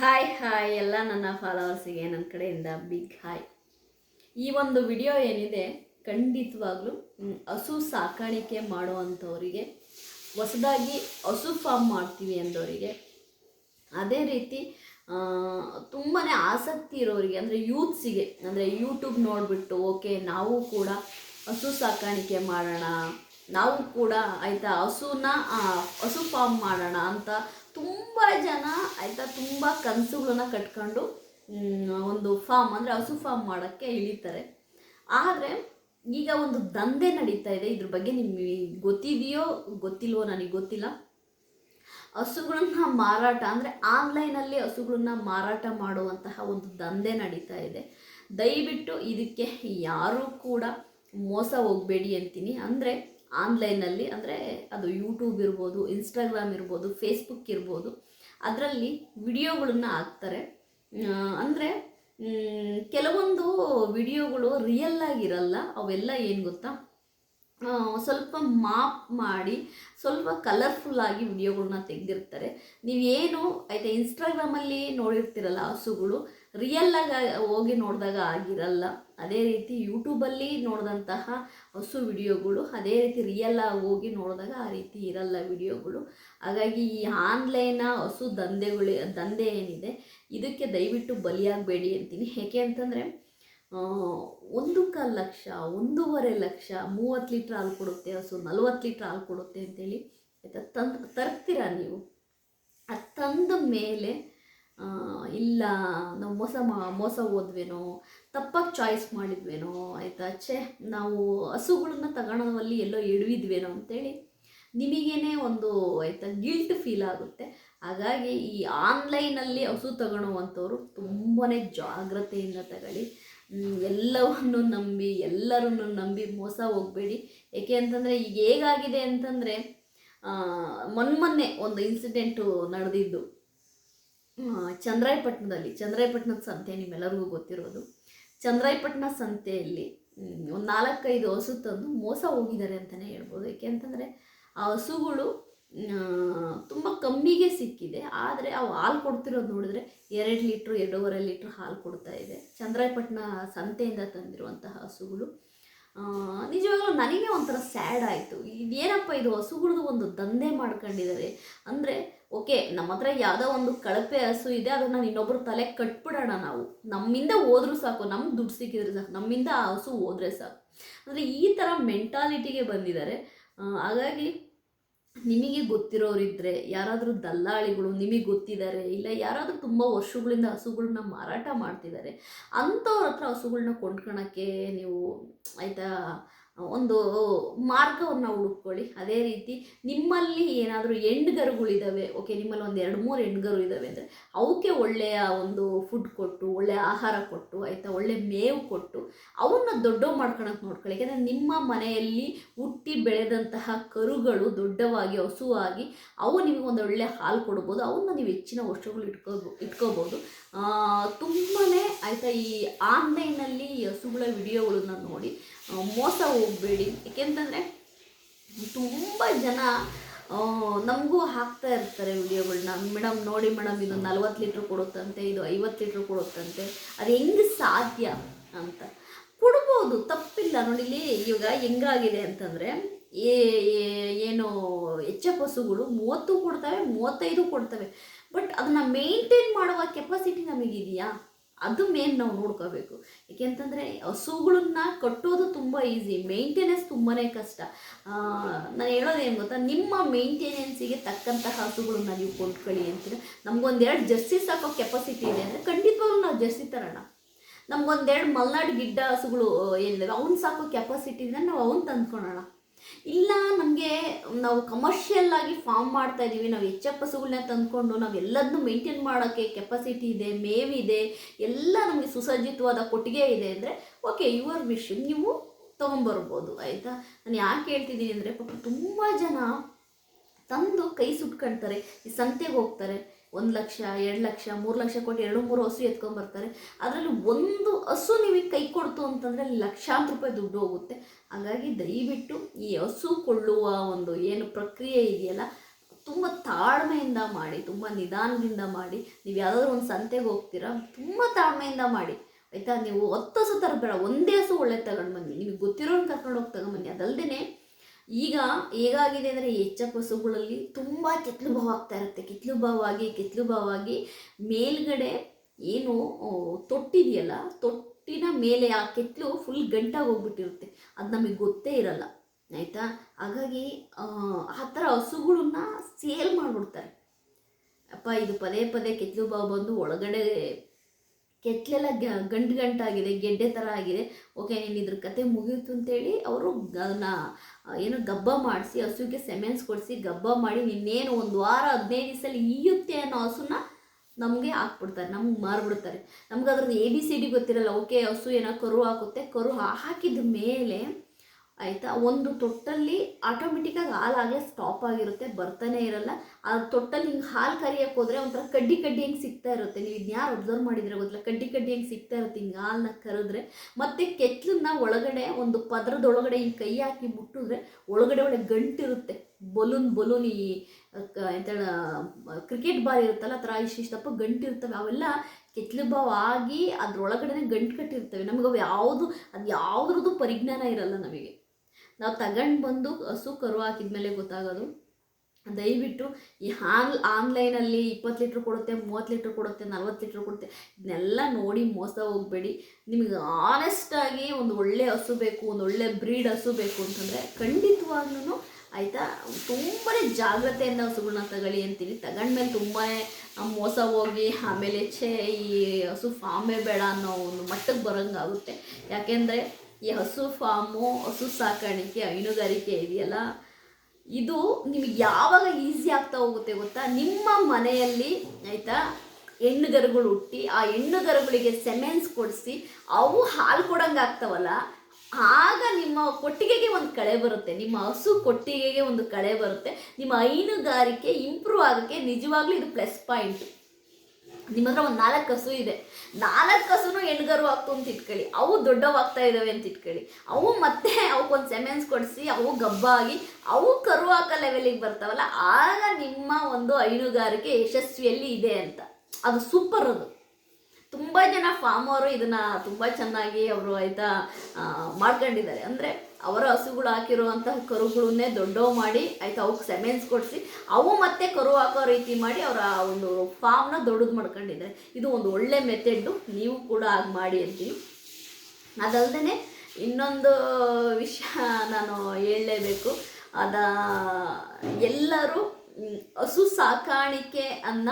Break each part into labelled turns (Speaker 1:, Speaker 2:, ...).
Speaker 1: Hi hi ಎಲ್ಲ ನನ್ನ ಫಾಲೋವರ್ಸಿಗೆ ನನ್ನ ಕಡೆಯಿಂದ ಬಿಗ್ ಹಾಯ್ ಈ ಒಂದು ವಿಡಿಯೋ ಏನಿದೆ, ಖಂಡಿತವಾಗ್ಲೂ ಹಸು ಸಾಕಾಣಿಕೆ ಮಾಡುವಂಥವರಿಗೆ, ಹೊಸದಾಗಿ ಹಸು ಫಾರ್ಮ್ ಮಾಡ್ತೀವಿ ಅಂದವರಿಗೆ, ಅದೇ ರೀತಿ ತುಂಬಾ ಆಸಕ್ತಿ ಇರೋರಿಗೆ, ಅಂದರೆ ಯೂತ್ಸಿಗೆ ಅಂದರೆ ಯೂಟ್ಯೂಬ್ ನೋಡಿಬಿಟ್ಟು ಓಕೆ ನಾವು ಕೂಡ ಹಸು ಸಾಕಾಣಿಕೆ ಮಾಡೋಣ ನಾವು ಕೂಡ ಆಯಿತಾ ಹಸುನ ಹಸು ಫಾರ್ಮ್ ಮಾಡೋಣ ಅಂತ ತುಂಬ ಜನ ಆಯಿತಾ ತುಂಬ ಕನಸುಗಳನ್ನ ಕಟ್ಕೊಂಡು ಒಂದು ಫಾರ್ಮ್ ಅಂದರೆ ಹಸು ಫಾರ್ಮ್ ಮಾಡೋಕ್ಕೆ ಇಳಿತಾರೆ. ಆದರೆ ಈಗ ಒಂದು ದಂಧೆ ನಡೀತಾ ಇದೆ. ಇದ್ರ ಬಗ್ಗೆ ನಿಮಗೆ ಗೊತ್ತಿದೆಯೋ, ಗೊತ್ತಿಲ್ವೋ ನನಗೆ ಗೊತ್ತಿಲ್ಲ. ಹಸುಗಳನ್ನ ಮಾರಾಟ ಅಂದರೆ ಆನ್ಲೈನಲ್ಲಿ ಹಸುಗಳನ್ನ ಮಾರಾಟ ಮಾಡುವಂತಹ ಒಂದು ದಂಧೆ ನಡೀತಾ ಇದೆ. ದಯವಿಟ್ಟು ಇದಕ್ಕೆ ಯಾರೂ ಕೂಡ ಮೋಸ ಹೋಗಬೇಡಿ ಅಂತೀನಿ. ಅಂದರೆ ಆನ್ಲೈನಲ್ಲಿ ಅಂದರೆ ಅದು ಯೂಟ್ಯೂಬ್ ಇರ್ಬೋದು, ಇನ್ಸ್ಟಾಗ್ರಾಮ್ ಇರ್ಬೋದು, ಫೇಸ್ಬುಕ್ ಇರ್ಬೋದು, ಅದರಲ್ಲಿ ವಿಡಿಯೋಗಳನ್ನು ಹಾಕ್ತಾರೆ. ಅಂದರೆ ಕೆಲವೊಂದು ವಿಡಿಯೋಗಳು ರಿಯಲ್ ಆಗಿರಲ್ಲ, ಅವೆಲ್ಲ ಏನು ಗೊತ್ತಾ? ಸ್ವಲ್ಪ ಮಾಪ್ ಮಾಡಿ, ಸ್ವಲ್ಪ ಕಲರ್ಫುಲ್ಲಾಗಿ ವಿಡಿಯೋಗಳನ್ನ ತೆಗೆದಿರ್ತಾರೆ. ನೀವೇನು, ಆಯಿತಾ ಇನ್ಸ್ಟಾಗ್ರಾಮಲ್ಲಿ ನೋಡಿರ್ತೀರಲ್ಲ ಹಸುಗಳು ರಿಯಲ್ಲಾಗಿ ಹೋಗಿ ನೋಡಿದಾಗ ಆಗಿರಲ್ಲ. ಅದೇ ರೀತಿ ಯೂಟ್ಯೂಬಲ್ಲಿ ನೋಡಿದಂತಹ ಹಸು ವಿಡಿಯೋಗಳು ಅದೇ ರೀತಿ ರಿಯಲ್ಲಾಗಿ ಹೋಗಿ ನೋಡಿದಾಗ ಆ ರೀತಿ ಇರಲ್ಲ ವಿಡಿಯೋಗಳು ಹಾಗಾಗಿ ಈ ಆನ್ಲೈನ ಹಸು ದಂಧೆಗಳು, ದಂಧೆ ಏನಿದೆ, ಇದಕ್ಕೆ ದಯವಿಟ್ಟು ಬಲಿಯಾಗಬೇಡಿ ಅಂತೀನಿ. ಏಕೆ ಅಂತಂದರೆ ಒಂದು ಕಾಲು ಲಕ್ಷ, ಒಂದೂವರೆ ಲಕ್ಷ, ಮೂವತ್ತು ಲೀಟ್ರ್ ಹಾಲು ಕೊಡುತ್ತೆ ಹಸು, ನಲ್ವತ್ತು ಲೀಟ್ರ್ ಹಾಲು ಕೊಡುತ್ತೆ ಅಂತೇಳಿ ಆಯಿತಾ? ತಂದು, ತರ್ತೀರಾ ನೀವು? ಅದು ತಂದ ಮೇಲೆ ಇಲ್ಲ, ನಾವು ಮೋಸ ಮಾ, ಮೋಸ ಹೋದ್ವೇನೋ, ತಪ್ಪಾಗಿ ಚಾಯ್ಸ್ ಮಾಡಿದ್ವೇನೋ, ಆಯಿತಾ? ಛೇ, ನಾವು ಹಸುಗಳನ್ನ ತಗೊಳೋದಲ್ಲಿ ಎಲ್ಲೋ ಎಡವಿದ್ವೇನೋ ಅಂತೇಳಿ ನಿಮಗೇನೆ ಒಂದು, ಆಯಿತಾ ಗಿಲ್ಟ್ ಫೀಲ್ ಆಗುತ್ತೆ. ಹಾಗಾಗಿ ಈ ಆನ್ಲೈನಲ್ಲಿ ಹಸು ತಗೊಳ್ಳುವಂಥವ್ರು ತುಂಬಾ ಜಾಗ್ರತೆಯಿಂದ ತಗೊಳ್ಳಿ. ಎಲ್ಲವನ್ನು ನಂಬಿ, ಎಲ್ಲರನ್ನು ನಂಬಿ ಮೋಸ ಹೋಗಬೇಡಿ. ಏಕೆ ಅಂತಂದರೆ ಈಗ ಹೇಗಾಗಿದೆ ಅಂತಂದರೆ ಮೊನ್ನೆ ಒಂದು ಇನ್ಸಿಡೆಂಟು ನಡೆದಿದ್ದು. ಚಂದ್ರಾಯಪಟ್ಟಣದಲ್ಲಿ ಚಂದ್ರಾಯಪಟ್ಟಣದ ಸಂತೆ ನಿಮ್ಮೆಲ್ಲರಿಗೂ ಗೊತ್ತಿರೋದು. ಚಂದ್ರಾಯಪಟ್ಟಣ ಸಂತೆಯಲ್ಲಿ ಒಂದು ನಾಲ್ಕೈದು ಹಸು ತಂದು ಮೋಸ ಹೋಗಿದ್ದಾರೆ ಅಂತಲೇ ಹೇಳ್ಬೋದು. ಏಕೆ ಅಂತಂದರೆ, ಆ ಹಸುಗಳು ತುಂಬ ಕಮ್ಮಿಗೆ ಸಿಕ್ಕಿದೆ. ಆದರೆ ಅವು ಹಾಲು ಕೊಡ್ತಿರೋದು ನೋಡಿದ್ರೆ ಎರಡು ಲೀಟ್ರು, ಎರಡೂವರೆ ಲೀಟ್ರ್ ಹಾಲು ಕೊಡ್ತಾ ಇದೆ. ಚಂದ್ರಾಯಪಟ್ಟಣ ಸಂತೆಯಿಂದ ತಂದಿರುವಂತಹ ಹಸುಗಳು ನಿಜವಾಗ್ಲೂ ನನಗೆ ಒಂಥರ ಸ್ಯಾಡ್ ಆಯಿತು. ಇದೇನಪ್ಪ ಇದು ಹಸುಗಳದ್ದು ಒಂದು ದಂಧೆ ಮಾಡ್ಕೊಂಡಿದ್ದಾರೆ. ಅಂದರೆ, ಓಕೆ, ನಮ್ಮ ಹತ್ರ ಯಾವುದೋ ಒಂದು ಕಳಪೆ ಹಸು ಇದೆ, ಅದನ್ನು ಇನ್ನೊಬ್ಬರು ತಲೆ ಕಟ್ಬಿಡೋಣ ನಾವು. ನಮ್ಮಿಂದ ಹೋದ್ರೂ ಸಾಕು ನಮ್ಗೆ ದುಡ್ಡು ಸಿಕ್ಕಿದ್ರೆ ಸಾಕು, ನಮ್ಮಿಂದ ಆ ಹಸು ಹೋದರೆ ಸಾಕು. ಅಂದರೆ, ಈ ಥರ ಮೆಂಟಾಲಿಟಿಗೆ ಬಂದಿದ್ದಾರೆ. ಹಾಗಾಗಿ ನಿಮಗೆ ಗೊತ್ತಿರೋರಿದ್ರೆ ಯಾರಾದರೂ ದಲ್ಲಾಳಿಗಳು ನಿಮಗೆ ಗೊತ್ತಿದ್ದಾರೆ, ಇಲ್ಲ ಯಾರಾದರೂ ತುಂಬ ವರ್ಷಗಳಿಂದ ಹಸುಗಳನ್ನ ಮಾರಾಟ ಮಾಡ್ತಿದ್ದಾರೆ, ಅಂಥವ್ರ ಹತ್ರ ಹಸುಗಳನ್ನ ಕೊಂಡ್ಕೊಳಕ್ಕೆ ನೀವು ಆಯಿತಾ ಒಂದು ಮಾರ್ಗವನ್ನು ಹುಡುಕೊಳ್ಳಿ ಅದೇ ರೀತಿ ನಿಮ್ಮಲ್ಲಿ ಏನಾದರೂ ಹೆಣ್ಗರುಗಳಿದ್ದಾವೆ ಓಕೆ ನಿಮ್ಮಲ್ಲಿ ಒಂದು ಎರಡು ಮೂರು ಹೆಣ್ಗರು ಇದ್ದಾವೆ ಅಂದರೆ ಅವಕ್ಕೆ ಒಳ್ಳೆಯ ಒಂದು ಫುಡ್ ಕೊಟ್ಟು ಒಳ್ಳೆಯ ಆಹಾರ ಕೊಟ್ಟು, ಆಯಿತಾ, ಒಳ್ಳೆ ಮೇವು ಕೊಟ್ಟು ಅವನ್ನ ದೊಡ್ಡವು ಮಾಡ್ಕೊಳಕ್ಕೆ ನೋಡ್ಕೊಳ್ಳಿ. ಯಾಕೆಂದರೆ ನಿಮ್ಮ ಮನೆಯಲ್ಲಿ ಹುಟ್ಟಿ ಬೆಳೆದಂತಹ ಕರುಗಳು ದೊಡ್ಡವಾಗಿ, ಹಸುವಾಗಿ, ಅವು ನಿಮಗೆ ಒಂದು ಒಳ್ಳೆ ಹಾಲು ಕೊಡ್ಬೋದು ಅವನ್ನ ನೀವು ಹೆಚ್ಚಿನ ವರ್ಷಗಳು ಇಟ್ಕೋಬೋ ಇಟ್ಕೋಬೋದು ತುಂಬಾ ಆಯಿತಾ ಈ ಆನ್ಲೈನಲ್ಲಿ ಹಸುಗಳ ವಿಡಿಯೋಗಳನ್ನ ನೋಡಿ ಮೋಸ ಹೋಗಬೇಡಿ. ಏಕೆಂತಂದರೆ ತುಂಬ ಜನ ನಮಗೂ ಹಾಕ್ತಾ ಇರ್ತಾರೆ ವಿಡಿಯೋಗಳನ್ನ ಮೇಡಮ್ ನೋಡಿ ಮೇಡಮ್ ಇದು ನಲ್ವತ್ತು ಲೀಟ್ರ್ ಕೊಡುತ್ತಂತೆ, ಇದು ಐವತ್ತು ಲೀಟ್ರ್ ಕೊಡುತ್ತಂತೆ. ಅದು ಹೆಂಗೆ ಸಾಧ್ಯ ಅಂತ. ಕೊಡ್ಬೋದು, ತಪ್ಪಿಲ್ಲ. ನೋಡಿ, ಇಲ್ಲಿ ಇವಾಗ ಹೆಂಗಾಗಿದೆ ಅಂತಂದರೆ ಏ, ಏನು ಎಚ್ ಎಫ್ ಹಸುಗಳು ಮೂವತ್ತು ಕೊಡ್ತವೆ, ಮೂವತ್ತೈದು ಕೊಡ್ತವೆ. ಬಟ್ ಅದನ್ನು ಮೇಂಟೈನ್ ಮಾಡುವ ಕೆಪಾಸಿಟಿ ನಮಗಿದೆಯಾ? ಅದು ಮೇನ್ ನಾವು ನೋಡ್ಕೋಬೇಕು. ಏಕೆಂತಂದರೆ ಹಸುಗಳನ್ನ ಕಟ್ಟೋದು ತುಂಬ ಈಸಿ ಮೇಂಟೆನೆನ್ಸ್ ತುಂಬಾ ಕಷ್ಟ. ನಾನು ಹೇಳೋದು ಏನು ಗೊತ್ತಾ? ನಿಮ್ಮ ಮೇಂಟೆನೆನ್ಸಿಗೆ ತಕ್ಕಂತಹ ಹಸುಗಳನ್ನ ನೀವು ಕೊಂಡ್ಕೊಳ್ಳಿ ಅಂತೀರ. ನಮಗೊಂದೆರಡು ಜರ್ಸಿ ಸಾಕೋ ಕೆಪಾಸಿಟಿ ಇದೆ ಅಂದರೆ ಖಂಡಿತವಾಗ್ಲೂ ನಾವು ಜರ್ಸಿ ತರೋಣ. ನಮ್ಗೊಂದೆರಡು ಮಲ್ನಾಡು ಗಿಡ್ಡ ಹಸುಗಳು ಏನಿದೆ ಅವ್ನು ಸಾಕೋ ಕೆಪಾಸಿಟಿ ಇದೆ ನಾವು ಅವ್ನು ತಂದ್ಕೊಳೋಣ. ಇಲ್ಲ, ನಮಗೆ ನಾವು ಕಮರ್ಷಿಯಲ್ ಆಗಿ ಫಾರ್ಮ್ ಮಾಡ್ತಾ ಇದ್ದೀವಿ. ನಾವು ಎಫ್ ಹಸುಗಳನ್ನ ತಂದ್ಕೊಂಡು ನಾವು ಎಲ್ಲದನ್ನೂ ಮೇಂಟೈನ್ ಮಾಡೋಕ್ಕೆ ಕೆಪಾಸಿಟಿ ಇದೆ ಮೇವಿದೆ ಎಲ್ಲ ನಮಗೆ ಸುಸಜ್ಜಿತವಾದ ಕೊಟ್ಟಿಗೆ ಇದೆ ಅಂದರೆ ಓಕೆ ಯುವರ್ ವಿಶ್ ನೀವು ತೊಗೊಂಬರ್ಬೋದು, ಆಯಿತಾ? ನಾನು ಯಾಕೆ ಹೇಳ್ತಿದ್ದೀನಿ ಅಂದರೆ, ಪಾಪ ತುಂಬ ಜನ ತಂದು ಕೈ ಸುಟ್ಕೊಳ್ತಾರೆ ಈ ಸಂತೆಗೆ ಹೋಗ್ತಾರೆ. ಒಂದು ಲಕ್ಷ, ಎರಡು ಲಕ್ಷ, ಮೂರು ಲಕ್ಷ ಕೊಟ್ಟು ಎರಡು, ಮೂರು ಹಸು ಎತ್ಕೊಂಡ್ಬರ್ತಾರೆ ಅದರಲ್ಲಿ ಒಂದು ಹಸು ನಿಮಗೆ ಕೈ ಕೊಡ್ತು ಅಂತಂದರೆ ಲಕ್ಷಾಂತರ ರೂಪಾಯಿ ದುಡ್ಡು ಹೋಗುತ್ತೆ. ಹಾಗಾಗಿ ದಯವಿಟ್ಟು ಈ ಹಸು ಕೊಳ್ಳುವ ಒಂದು ಏನು ಪ್ರಕ್ರಿಯೆ ಇದೆಯಲ್ಲ, ತುಂಬ ತಾಳ್ಮೆಯಿಂದ ಮಾಡಿ, ತುಂಬ ನಿಧಾನದಿಂದ ಮಾಡಿ, ನೀವು ಯಾವುದಾದ್ರೂ ಒಂದು ಸಂತೆಗೆ ಹೋಗ್ತೀರಾ, ತುಂಬ ತಾಳ್ಮೆಯಿಂದ ಮಾಡಿ. ಆಯಿತಾ? ನೀವು ಹತ್ತು ಹಸು ತರಬೇಡ, ಒಂದೇ ಹಸು ಒಳ್ಳೆ ತಗೊಂಡು ಬನ್ನಿ. ನಿಮಗೆ ಗೊತ್ತಿರೋನ್ ಕರ್ಕೊಂಡು ಹೋಗಿ ತಗೊಂಬನ್ನಿ ಅದಲ್ಲದೆ ಈಗ ಹೇಗಾಗಿದೆ ಅಂದರೆ ಹೆಚ್ಚ ಹಸುಗಳಲ್ಲಿ ತುಂಬ ಕೆತ್ತಲು ಭಾವ ಆಗ್ತಾ ಇರುತ್ತೆ. ಕೆತ್ತಲು ಭಾವವಾಗಿ ಕೆತ್ತಲು ಭಾವವಾಗಿ ಮೇಲ್ಗಡೆ ಏನು ತೊಟ್ಟಿದೆಯಲ್ಲ, ತೊಟ್ಟಿನ ಮೇಲೆ ಆ ಕೆತ್ತಲು ಫುಲ್ ಗಂಟಾಗಿ ಹೋಗ್ಬಿಟ್ಟಿರುತ್ತೆ. ಅದು ನಮಗೆ ಗೊತ್ತೇ ಇರಲ್ಲ, ಆಯಿತಾ? ಹಾಗಾಗಿ, ಆ ಥರ ಹಸುಗಳನ್ನ ಸೇಲ್ ಮಾಡಿಬಿಡ್ತಾರೆ. ಅಪ್ಪ, ಇದು ಪದೇ ಪದೇ ಕೆತ್ತಲು ಬಾವು ಬಂದು ಒಳಗಡೆ ಕೆತ್ತಲೆಲ್ಲ ಗಂಟು ಗಂಟಾಗಿದೆ, ಗೆಡ್ಡೆ ಥರ ಆಗಿದೆ. ಓಕೆ, ನೀನು ಇದ್ರ ಕತೆ ಮುಗೀತು ಅಂತೇಳಿ ಅವರು ಏನು ಗಬ್ಬ ಮಾಡಿಸಿ ಹಸುಗೆ ಸೆಮೆನ್ಸ್ ಕೊಡಿಸಿ, ಗಬ್ಬ ಮಾಡಿ ನಿನ್ನೇನು ಒಂದು ವಾರ, ಹದಿನೈದು ದಿವಸಲ್ಲಿ ಈಯುತ್ತೆ ಅನ್ನೋ ಹಸುನ ನಮಗೆ ಹಾಕ್ಬಿಡ್ತಾರೆ, ನಮ್ಗೆ ಮಾರ್ಬಿಡ್ತಾರೆ. ನಮ್ಗೆ ಅದ್ರದ್ದು ಎ ಬಿ ಸಿ ಡಿ ಗೊತ್ತಿರಲ್ಲ, ಓಕೆ, ಹಸು ಏನೋ ಕರು ಹಾಕುತ್ತೆ, ಕರು ಹಾಕಿದ ಮೇಲೆ ಆಯಿತಾ? ಒಂದು ತೊಟ್ಟಲ್ಲಿ ಆಟೋಮೆಟಿಕ್ಕಾಗಿ ಹಾಲಾಗಲೇ ಸ್ಟಾಪ್ ಆಗಿರುತ್ತೆ, ಬರ್ತಾನೆ ಇರಲ್ಲ. ಆ ತೊಟ್ಟಲ್ಲಿ ಹಿಂಗೆ ಹಾಲು ಕರಿಯಕ್ಕೆ ಹೋದರೆ ಒಂಥರ ಕಡ್ಡಿ ಕಡ್ಡಿ ಹೆಂಗೆ ಸಿಗ್ತಾ ಇರುತ್ತೆ. ನೀವು ಇದ್ಯಾರು ಯಾರು ಅಬ್ಸರ್ವ್ ಮಾಡಿದ್ರೆ ಗೊತ್ತಿಲ್ಲ ಕಡ್ಡಿ ಕಡ್ಡಿ ಹೆಂಗೆ ಸಿಗ್ತಾ ಇರುತ್ತೆ ಹಿಂಗೆ ಹಾಲನ್ನ ಕರೆದ್ರೆ. ಮತ್ತು ಕೆತ್ತಲನ್ನ ಒಳಗಡೆ ಒಂದು ಪದರದೊಳಗಡೆ ಹಿಂಗೆ ಕೈ ಹಾಕಿ ಮುಟ್ಟಿದ್ರೆ ಒಳಗಡೆ ಒಳ್ಳೆ ಗಂಟಿರುತ್ತೆ. ಬಲೂನ್ ಬಲೂನ್ ಈ ಎಂತೇಳ ಕ್ರಿಕೆಟ್ ಬಾಲ್ ಇರುತ್ತಲ್ಲ, ಆ ಥರ ಇಷ್ಟಿಷ್ಟಪ್ಪ ಗಂಟು ಇರ್ತವೆ ಅವೆಲ್ಲ ಕೆತ್ತಲು ಭಾವ ಆಗಿ ಅದ್ರೊಳಗಡೆ ಗಂಟು ಕಟ್ಟಿರ್ತವೆ. ನಮಗೆ ಅವು ಯಾವುದು, ಅದು ಯಾವುದ್ರದ್ದು ಪರಿಜ್ಞಾನ ಇರಲ್ಲ ನಮಗೆ. ನಾವು ತಗೊಂಡು ಬಂದು ಹಸು ಕರು ಹಾಕಿದ್ಮೇಲೆ ಗೊತ್ತಾಗೋದು. ದಯವಿಟ್ಟು ಈ ಹಾಲ್ ಆನ್ಲೈನಲ್ಲಿ ಇಪ್ಪತ್ತು ಲೀಟ್ರ್ ಕೊಡುತ್ತೆ, ಮೂವತ್ತು ಲೀಟ್ರ್ ಕೊಡುತ್ತೆ, ನಲ್ವತ್ತು ಲೀಟ್ರ್ ಕೊಡುತ್ತೆ ಇದನ್ನೆಲ್ಲ ನೋಡಿ ಮೋಸ ಹೋಗಬೇಡಿ. ನಿಮಗೆ ಆನೆಸ್ಟಾಗಿ ಒಂದು ಒಳ್ಳೆ ಹಸು ಬೇಕು, ಒಂದು ಒಳ್ಳೆ ಬ್ರೀಡ್ ಹಸು ಬೇಕು ಅಂತಂದರೆ ಖಂಡಿತವಾಗ್ಲೂ ಆಯಿತಾ? ತುಂಬಾ ಜಾಗ್ರತೆಯಿಂದ ಹಸುಗಳನ್ನ ತಗೊಳ್ಳಿ ಅಂತೀನಿ ತಗೊಂಡ್ಮೇಲೆ ತುಂಬಾ ಮೋಸ ಹೋಗಿ, ಆಮೇಲೆ ಛೇ, ಈ ಹಸು ಫಾಮೇ ಬೇಡ ಅನ್ನೋ ಒಂದು ಮಟ್ಟಕ್ಕೆ ಬರೋಂಗಾಗುತ್ತೆ. ಯಾಕೆಂದರೆ ಈ ಹಸು ಫಾರ್ಮು, ಹಸು ಸಾಕಾಣಿಕೆ, ಹೈನುಗಾರಿಕೆ ಇದೆಯಲ್ಲ, ಇದು ನಿಮಗೆ ಯಾವಾಗ ಈಸಿ ಆಗ್ತಾ ಹೋಗುತ್ತೆ ಗೊತ್ತಾ? ನಿಮ್ಮ ಮನೆಯಲ್ಲಿ ಆಯಿತಾ ಹೆಣ್ಣುಗರುಗಳು ಹುಟ್ಟಿ, ಆ ಹೆಣ್ಣುಗರುಗಳಿಗೆ ಸೆಮೆನ್ಸ್ ಕೊಡಿಸಿ, ಅವು ಹಾಲು ಕೊಡಂಗೆ ಆಗ್ತಾವಲ್ಲ, ಆಗ ನಿಮ್ಮ ಕೊಟ್ಟಿಗೆಗೆ ಒಂದು ಕಳೆ ಬರುತ್ತೆ. ನಿಮ್ಮ ಹಸು ಕೊಟ್ಟಿಗೆಗೆ ಒಂದು ಕಳೆ ಬರುತ್ತೆ. ನಿಮ್ಮ ಹೈನುಗಾರಿಕೆ ಇಂಪ್ರೂವ್ ಆಗೋಕ್ಕೆ ನಿಜವಾಗ್ಲೂ ಇದು ಪ್ಲಸ್ ಪಾಯಿಂಟ್ ನಿಮ್ಮ ಹತ್ರ ಒಂದು ನಾಲ್ಕು ಹಸು ಇದೆ. ನಾಲ್ಕು ಹಸುನು ಹೆಣ್ಗರು ಆಗ್ತು ಅಂತ ಇಟ್ಕೊಳ್ಳಿ. ಅವು ದೊಡ್ಡವಾಗ್ತಾ ಇದ್ದಾವೆ ಅಂತ ಇಟ್ಕೊಳ್ಳಿ. ಅವು ಮತ್ತೆ ಅವಕ್ಕೊಂದು ಸೆಮೆನ್ಸ್ ಕೊಡಿಸಿ, ಅವು ಗಬ್ಬಾಗಿ, ಅವು ಕರು ಹಾಕೋ ಲೆವೆಲಿಗೆ ಬರ್ತಾವಲ್ಲ, ಆಗ ನಿಮ್ಮ ಒಂದು ಹೈನುಗಾರಿಕೆ ಯಶಸ್ವಿಯಲ್ಲಿ ಇದೆ ಅಂತ. ಅದು ಸೂಪರ್ ಅದು. ತುಂಬ ಜನ ಫಾರ್ಮರು ಇದನ್ನು ತುಂಬ ಚೆನ್ನಾಗಿ ಅವರು ಆಯಿತಾ ಮಾಡ್ಕೊಂಡಿದ್ದಾರೆ. ಅಂದರೆ ಅವರ ಹಸುಗಳು ಹಾಕಿರುವಂತಹ ಕರುಗಳನ್ನೇ ದೊಡ್ಡವು ಮಾಡಿ, ಆಯ್ತು ಅವಕ್ಕೆ ಸೆಮೆನ್ಸ್ ಕೊಡಿಸಿ, ಅವು ಮತ್ತೆ ಕರು ಹಾಕೋ ರೀತಿ ಮಾಡಿ ಅವರ ಒಂದು ಫಾರ್ಮ್ನ ದೊಡ್ಡದು ಮಾಡ್ಕೊಂಡಿದ್ದಾರೆ. ಇದು ಒಂದು ಒಳ್ಳೆ ಮೆಥೆಡ್ಡು ನೀವು ಕೂಡ ಹಾಗೆ ಮಾಡಿ ಅಂತೀವಿ. ಅದಲ್ಲದೆ ಇನ್ನೊಂದು ವಿಷಯ ನಾನು ಹೇಳಲೇಬೇಕು. ಅದ ಎಲ್ಲರೂ ಹಸು ಸಾಕಾಣಿಕೆ ಅನ್ನ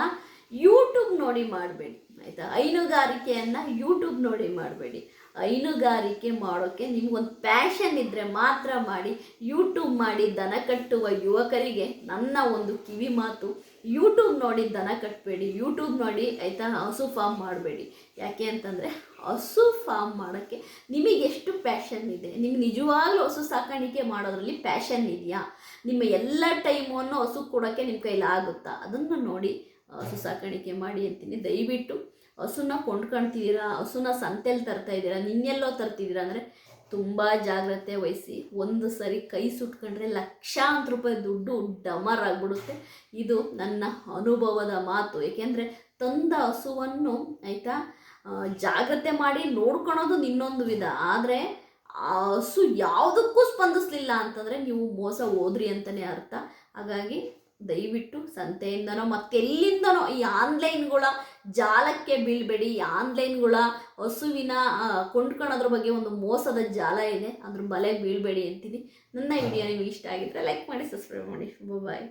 Speaker 1: ಯೂಟ್ಯೂಬ್ ನೋಡಿ ಮಾಡಬೇಡಿ. ಆಯಿತಾ? ಹೈನುಗಾರಿಕೆಯನ್ನು ಯೂಟ್ಯೂಬ್ ನೋಡಿ ಮಾಡಬೇಡಿ. ಹೈನುಗಾರಿಕೆ ಮಾಡೋಕ್ಕೆ ನಿಮ್ಗೊಂದು ಪ್ಯಾಷನ್ ಇದ್ದರೆ ಮಾತ್ರ ಮಾಡಿ ಯೂಟ್ಯೂಬ್ ಮಾಡಿ ದನ ಕಟ್ಟುವ ಯುವಕರಿಗೆ ನನ್ನ ಒಂದು ಕಿವಿ ಮಾತು ಯೂಟ್ಯೂಬ್ ನೋಡಿ ದನ ಕಟ್ಟಬೇಡಿ ಯೂಟ್ಯೂಬ್ ನೋಡಿ ಆಯಿತಾ ಹಸು ಫಾರ್ಮ್ ಮಾಡಬೇಡಿ. ಯಾಕೆ ಅಂತಂದರೆ ಹಸು ಫಾರ್ಮ್ ಮಾಡೋಕ್ಕೆ ನಿಮಗೆ ಎಷ್ಟು ಪ್ಯಾಷನ್ ಇದೆ? ನಿಮ್ಗೆ ನಿಜವಾಗ್ಲೂ ಹಸು ಸಾಕಾಣಿಕೆ ಮಾಡೋದ್ರಲ್ಲಿ ಪ್ಯಾಷನ್ ಇದೆಯಾ? ನಿಮ್ಮ ಎಲ್ಲ ಟೈಮನ್ನು ಹಸು ಕೊಡೋಕ್ಕೆ ನಿಮ್ಮ ಕೈಲಾಗುತ್ತಾ? ಅದನ್ನು ನೋಡಿ, ಹಸು ಸಾಕಾಣಿಕೆ ಮಾಡಿ ಅಂತೀನಿ. ದಯವಿಟ್ಟು ಹಸುನ ಕೊಂಡ್ಕೊಳ್ತಿದ್ದೀರಾ ಹಸುನ ಸಂತೆಯಲ್ಲಿ ತರ್ತಾ ಇದ್ದೀರಾ ನಿನ್ನೆಲ್ಲೋ ತರ್ತಿದ್ದೀರಾ? ಅಂದರೆ ತುಂಬ ಜಾಗ್ರತೆ ವಹಿಸಿ ಒಂದು ಸರಿ ಕೈ ಸುಟ್ಕೊಂಡ್ರೆ ಲಕ್ಷಾಂತರ ರೂಪಾಯಿ ದುಡ್ಡು ಡಮರ್ ಆಗಿಬಿಡುತ್ತೆ. ಇದು ನನ್ನ ಅನುಭವದ ಮಾತು. ಏಕೆಂದರೆ ತಂದ ಹಸುವನ್ನು ಆಯಿತಾ ಜಾಗ್ರತೆ ಮಾಡಿ ನೋಡ್ಕೊಳೋದು ಇನ್ನೊಂದು ವಿಧ. ಆದರೆ ಆ ಹಸು ಯಾವುದಕ್ಕೂ ಸ್ಪಂದಿಸ್ಲಿಲ್ಲ ಅಂತಂದರೆ ನೀವು ಮೋಸ ಹೋದ್ರಿ ಅಂತಲೇ ಅರ್ಥ. ಹಾಗಾಗಿ ದಯವಿಟ್ಟು ಸಂತೆಯಿಂದನೋ ಮತ್ತೆಲ್ಲಿಂದನೋ ಈ ಆನ್ಲೈನ್ಗಳ ಜಾಲಕ್ಕೆ ಬೀಳಬೇಡಿ. ಈ ಆನ್ಲೈನ್ಗಳ ಹಸುವಿನ ಕೊಂಡ್ಕೊಳ್ಳೋದ್ರ ಬಗ್ಗೆ ಒಂದು ಮೋಸದ ಜಾಲ ಇದೆ. ಅದ್ರ ಬಲೆಗೆ ಬೀಳಬೇಡಿ ಅಂತೀನಿ. ನನ್ನ ವಿಡಿಯೋ ನಿಮಗೆ ಇಷ್ಟ ಆಗಿದ್ರೆ ಲೈಕ್ ಮಾಡಿ ಸಬ್ಸ್ಕ್ರೈಬ್ ಮಾಡಿ. ಬಾಯ್.